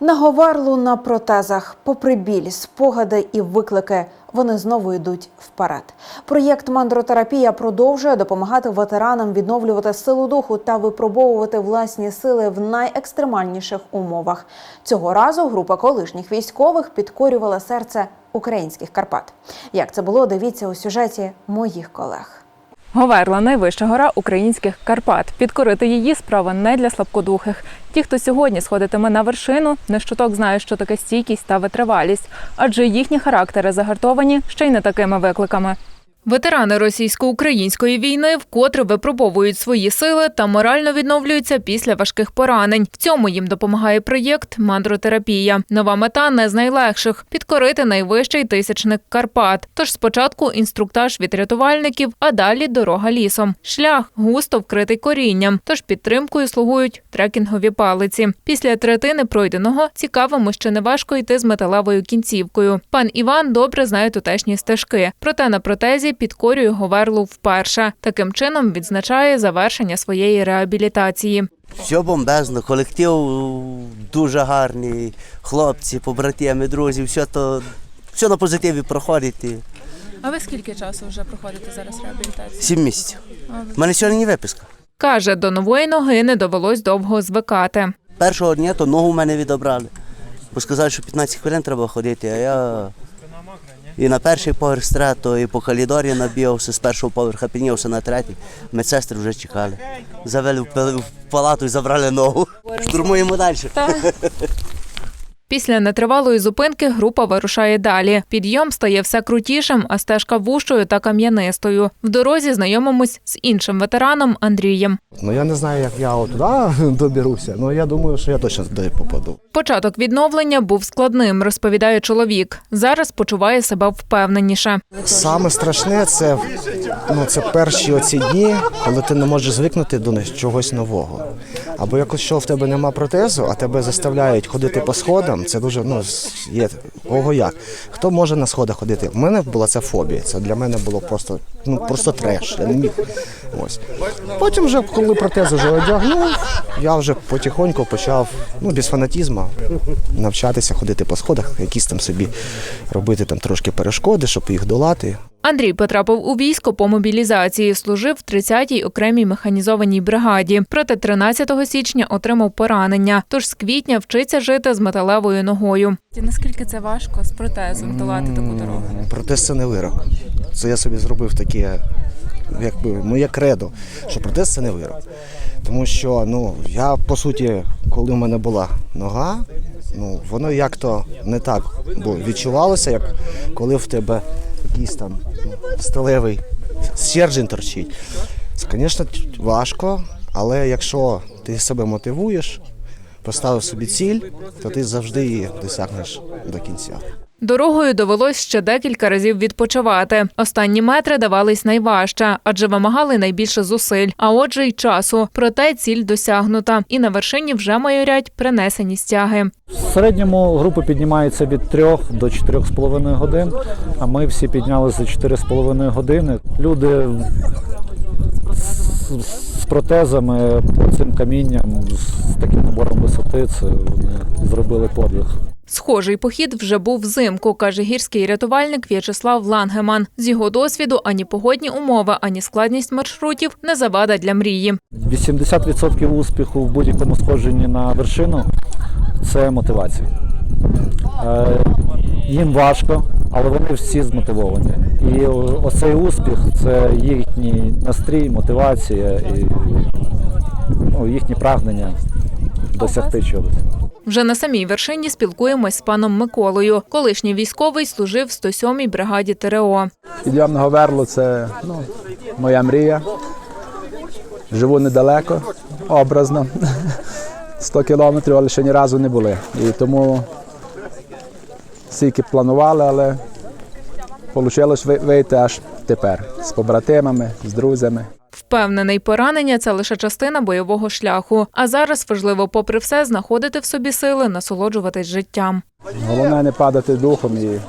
На Говерлу на протезах, попри біль, спогади і виклики, вони знову йдуть вперед. Проєкт мандротерапія продовжує допомагати ветеранам відновлювати силу духу та випробовувати власні сили в найекстремальніших умовах. Цього разу група колишніх військових підкорювала серце українських Карпат. Як це було, дивіться у сюжеті моїх колег. Говерла найвища гора українських Карпат. Підкорити її справа не для слабкодухих. Ті, хто сьогодні сходитиме на вершину, не щоток знає, що таке стійкість та витривалість, адже їхні характери загартовані ще й не такими викликами. Ветерани російсько-української війни вкотре випробовують свої сили та морально відновлюються після важких поранень. В цьому їм допомагає проєкт Мандротерапія. Нова мета не з найлегших підкорити найвищий тисячник Карпат. Тож спочатку інструктаж від рятувальників, а далі дорога лісом. Шлях густо вкритий корінням, тож підтримкою слугують трекінгові палиці. Після третини пройденого цікавимо, що не важко йти з металевою кінцівкою. Пан Іван добре знає тутешні стежки, проте на протезі підкорює Говерлу вперше. Таким чином відзначає завершення своєї реабілітації. Все бомбезно, колектив дуже гарний, хлопці, побратими, друзі, все то все на позитиві проходить. А ви скільки часу вже проходите зараз реабілітацію? Сім місяців. У мене сьогодні виписка. Каже, до нової ноги не довелось довго звикати. Першого дня то ногу в мене відобрали. Бо сказали, що 15 хвилин треба ходити, а я і на перший поверх страту, і по коридорі набігався, з першого поверха піднявся на третій. Медсестри вже чекали. Завели в в палату і забрали ногу. Штурмуємо далі. Після нетривалої зупинки група вирушає далі. Підйом стає все крутішим, а стежка вущою та кам'янистою. В дорозі знайомимось з іншим ветераном Андрієм. Ну я не знаю, як я от туди доберуся. Ну я думаю, що я точно туди попаду. Початок відновлення був складним, розповідає чоловік. Зараз почуває себе впевненіше. Саме страшне це, ну, це перші оці дні, коли ти не можеш звикнути до них- чогось нового. Або якось що в тебе нема протезу, а тебе заставляють ходити по сходам. Це дуже ну є ого як. Хто може на сходах ходити? У мене була ця фобія. Це для мене було просто ну просто треш. Я не міг. Ось. Потім, вже коли протез вже одягнув, я вже потихоньку почав, ну без фанатізму, навчатися ходити по сходах, якісь там собі робити там трошки перешкоди, щоб їх долати. Андрій потрапив у військо по мобілізації, служив в 30-й окремій механізованій бригаді. Проте 13 січня отримав поранення. Тож з квітня вчиться жити з металевою ногою. Наскільки це важко з протезом долати таку дорогу? Протез це не вирок. Це я собі зробив таке, якби моє кредо, що протез це не вирок. Тому що ну, я по суті, коли в мене була нога, ну воно як-то не так бо відчувалося, як коли в тебе якийсь там сталевий стержень торчить. Звісно, важко, але якщо ти себе мотивуєш, поставив собі ціль, то ти завжди її досягнеш до кінця. Дорогою довелось ще декілька разів відпочивати. Останні метри давались найважче, адже вимагали найбільше зусиль, а отже, й часу. Проте ціль досягнута, і на вершині вже майорять принесені стяги. В середньому група піднімається від 3 до 4,5 годин, а ми всі піднялися за 4,5 години. Люди протезами, по цим камінням, з таким набором висоти, це вони зробили подвиг. Схожий похід вже був взимку, каже гірський рятувальник В'ячеслав Лангеман. З його досвіду ані погодні умови, ані складність маршрутів не завада для мрії. 80% успіху в будь-якому сходженні на вершину це мотивація. Е, Їм важко, але вони всі змотивовані. І оцей успіх це їхній настрій, мотивація і ну, їхнє прагнення досягти чогось. Вже на самій вершині спілкуємось з паном Миколою. Колишній військовий служив в 107-й бригаді ТРО. Підйом на Говерло це ну, моя мрія. Живу недалеко, образно. 100 кілометрів, але ще ні разу не були. І тому стільки планували, але вийшло вийти аж тепер з побратимами, з друзями. Впевнений, поранення це лише частина бойового шляху. А зараз важливо, попри все, знаходити в собі сили, насолоджуватись життям. Головне не падати духом і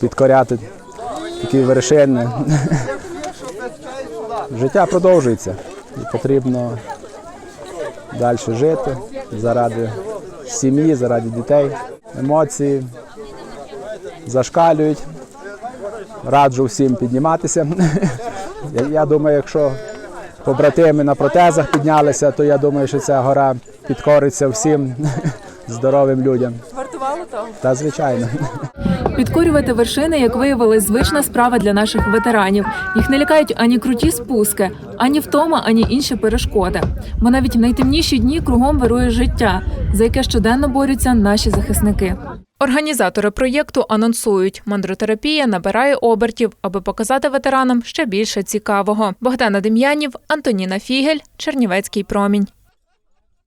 підкоряти такі вершини. Життя продовжується і потрібно далі жити заради сім'ї, заради дітей. Емоції зашкалюють. Раджу всім підніматися. Я, я думаю, якщо побратими на протезах піднялися, то я думаю, що ця гора підкориться всім здоровим людям. Вартувало того. Та звичайно. Підкорювати вершини, як виявилось, звична справа для наших ветеранів. Їх не лякають ані круті спуски, ані втома, ані інші перешкоди. Бо навіть в найтемніші дні кругом вирує життя, за яке щоденно борються наші захисники. Організатори проєкту анонсують, мандротерапія набирає обертів, аби показати ветеранам ще більше цікавого. Богдана Дем'янів, Антоніна Фігель, Чернівецький промінь.